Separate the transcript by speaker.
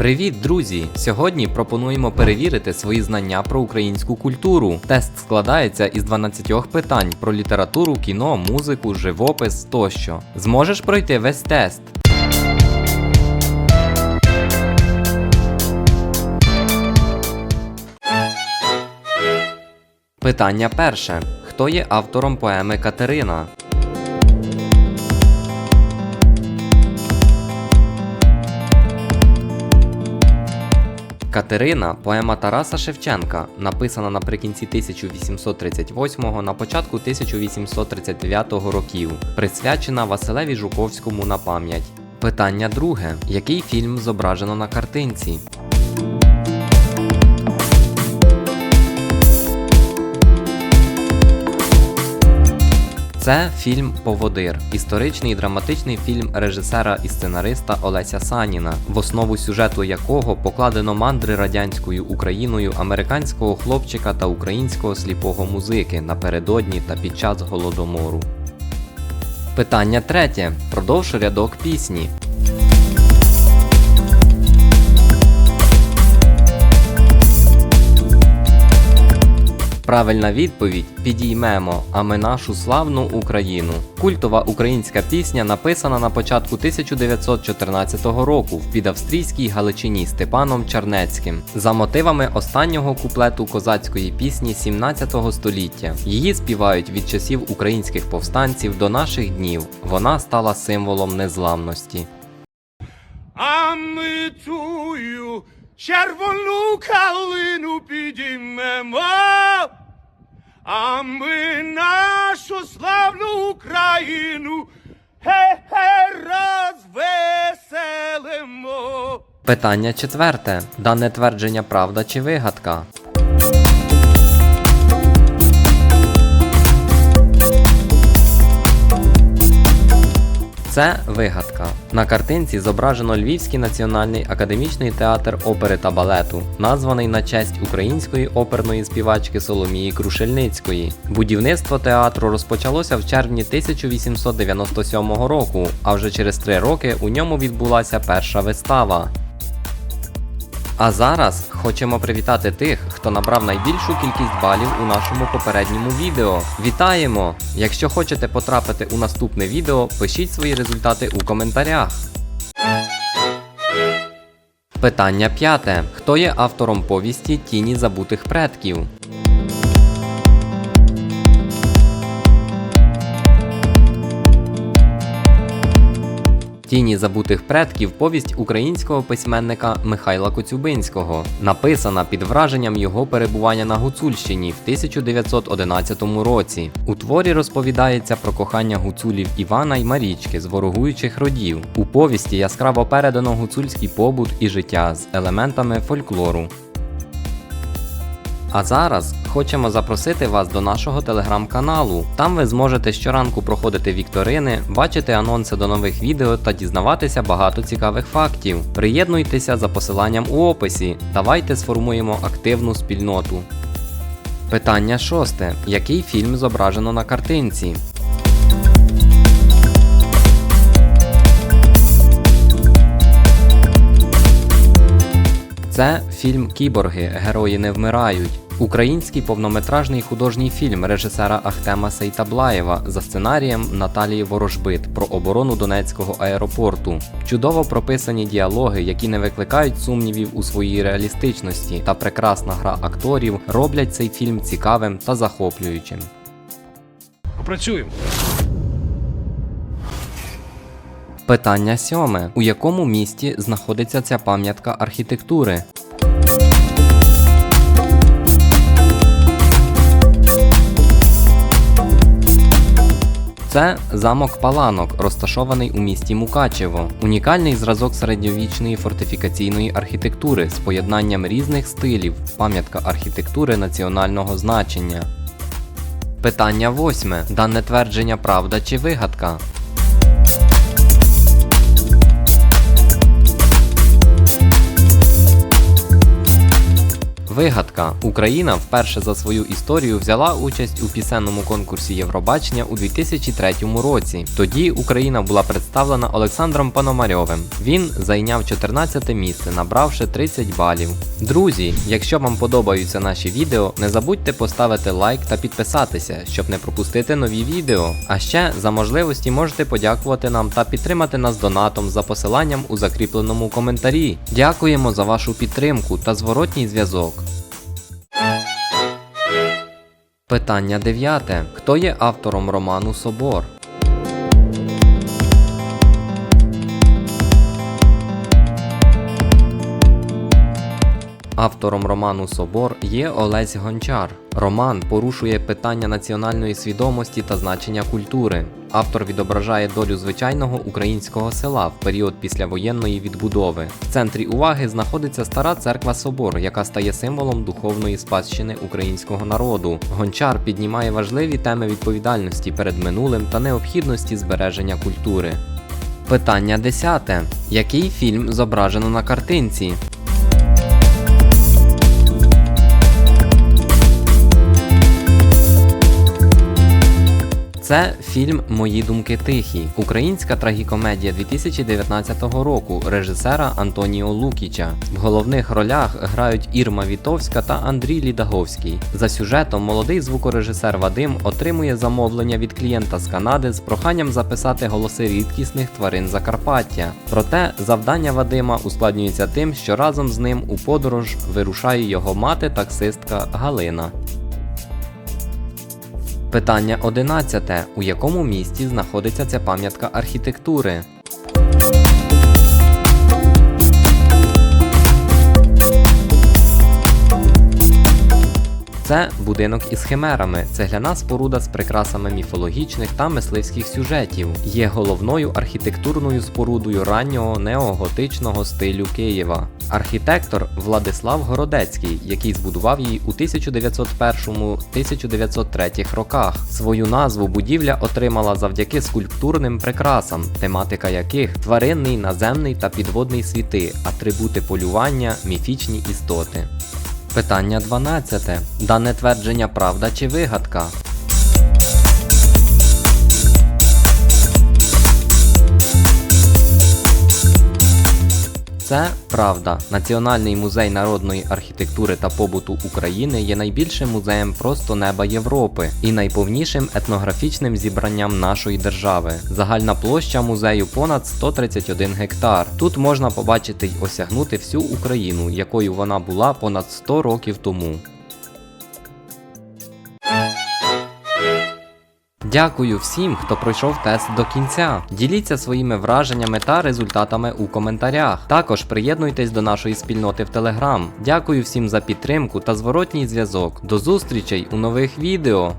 Speaker 1: Привіт, друзі! Сьогодні пропонуємо перевірити свої знання про українську культуру. Тест складається із 12 питань про літературу, кіно, музику, живопис тощо. Зможеш пройти весь тест. Питання перше. Хто є автором поеми Катерина? Катерина поема Тараса Шевченка, написана наприкінці 1838-го, на початку 1839 років, присвячена Василеві Жуковському на пам'ять. Питання друге. Який фільм зображено на картинці? Це фільм Поводир, історичний і драматичний фільм режисера і сценариста Олеся Саніна, в основу сюжету якого покладено мандри радянською Україною американського хлопчика та українського сліпого музики напередодні та під час голодомору. Питання третє. Продовж рядок пісні. Правильна відповідь підіймемо, а ми нашу славну Україну. Культова українська пісня написана на початку 1914 року в підавстрійській Галичині Степаном Чарнецьким за мотивами останнього куплету козацької пісні 17 століття. Її співають від часів українських повстанців до наших днів. Вона стала символом незламності.
Speaker 2: А ми тую червону калину підіймемо, а ми нашу славну Україну розвеселимо.
Speaker 1: Питання четверте. Дане твердження правда чи вигадка? Це вигадка. На картинці зображено Львівський національний академічний театр опери та балету, названий на честь української оперної співачки Соломії Крушельницької. Будівництво театру розпочалося в червні 1897 року, а вже через три роки у ньому відбулася перша вистава. А зараз хочемо привітати тих, хто набрав найбільшу кількість балів у нашому попередньому відео. Вітаємо! Якщо хочете потрапити у наступне відео, пишіть свої результати у коментарях. Питання п'яте. Хто є автором повісті Тіні забутих предків? Тіні забутих предків повість українського письменника Михайла Коцюбинського, написана під враженням його перебування на Гуцульщині в 1911 році. У творі розповідається про кохання гуцулів Івана й Марічки з ворогуючих родів. У повісті яскраво передано гуцульський побут і життя з елементами фольклору. А зараз хочемо запросити вас до нашого телеграм-каналу. Там ви зможете щоранку проходити вікторини, бачити анонси до нових відео та дізнаватися багато цікавих фактів. Приєднуйтеся за посиланням у описі. Давайте сформуємо активну спільноту. Питання шосте. Який фільм зображено на картинці? Це фільм Кіборги Герої не вмирають. Український повнометражний художній фільм режисера Ахтема Сейтаблаєва за сценарієм Наталії Ворожбит про оборону Донецького аеропорту. Чудово прописані діалоги, які не викликають сумнівів у своїй реалістичності, та прекрасна гра акторів роблять цей фільм цікавим та захоплюючим.
Speaker 3: Попрацюємо.
Speaker 1: Питання сьоме: у якому місті знаходиться ця пам'ятка архітектури? Це замок Паланок, розташований у місті Мукачево, унікальний зразок середньовічної фортифікаційної архітектури з поєднанням різних стилів, пам'ятка архітектури національного значення. Питання восьме. Дане твердження правда чи вигадка? Вигадка. Україна вперше за свою історію взяла участь у пісенному конкурсі Євробачення у 2003 році. Тоді Україна була представлена Олександром Пономарьовим. Він зайняв 14 місце, набравши 30 балів. Друзі, якщо вам подобаються наші відео, не забудьте поставити лайк та підписатися, щоб не пропустити нові відео. А ще за можливості можете подякувати нам та підтримати нас донатом за посиланням у закріпленому коментарі. Дякуємо за вашу підтримку та зворотній зв'язок. Питання 9. Хто є автором роману Собор? Автором роману Собор є Олесь Гончар. Роман порушує питання національної свідомості та значення культури. Автор відображає долю звичайного українського села в період післявоєнної відбудови. В центрі уваги знаходиться стара церква Собор, яка стає символом духовної спадщини українського народу. Гончар піднімає важливі теми відповідальності перед минулим та необхідності збереження культури. Питання 10. Який фільм зображено на картинці? Це фільм Мої думки тихі, українська трагікомедія 2019 року режисера Антоніо Лукіча. В головних ролях грають Ірма Вітовська та Андрій Лідаговський. За сюжетом молодий звукорежисер Вадим отримує замовлення від клієнта з Канади з проханням записати голоси рідкісних тварин Закарпаття. Проте завдання Вадима ускладнюється тим, що разом з ним у подорож вирушає його мати таксистка Галина. Питання 11. У якому місті знаходиться ця пам'ятка архітектури? Це будинок із химерами, цегляна споруда з прикрасами міфологічних та мисливських сюжетів. Є головною архітектурною спорудою раннього неоготичного стилю Києва. Архітектор Владислав Городецький, який збудував її у 1901-1903 роках. Свою назву будівля отримала завдяки скульптурним прикрасам, тематика яких тваринний, наземний та підводний світи, атрибути полювання, міфічні істоти. Питання 12. Дане твердження правда чи вигадка? Це правда. Національний музей народної архітектури та побуту України є найбільшим музеєм просто неба Європи і найповнішим етнографічним зібранням нашої держави. Загальна площа музею понад 131 гектар. Тут можна побачити й осягнути всю Україну, якою вона була понад 100 років тому. Дякую всім, хто пройшов тест до кінця. Діліться своїми враженнями та результатами у коментарях. Також приєднуйтесь до нашої спільноти в Телеграм. Дякую всім за підтримку та зворотній зв'язок. До зустрічей у нових відео.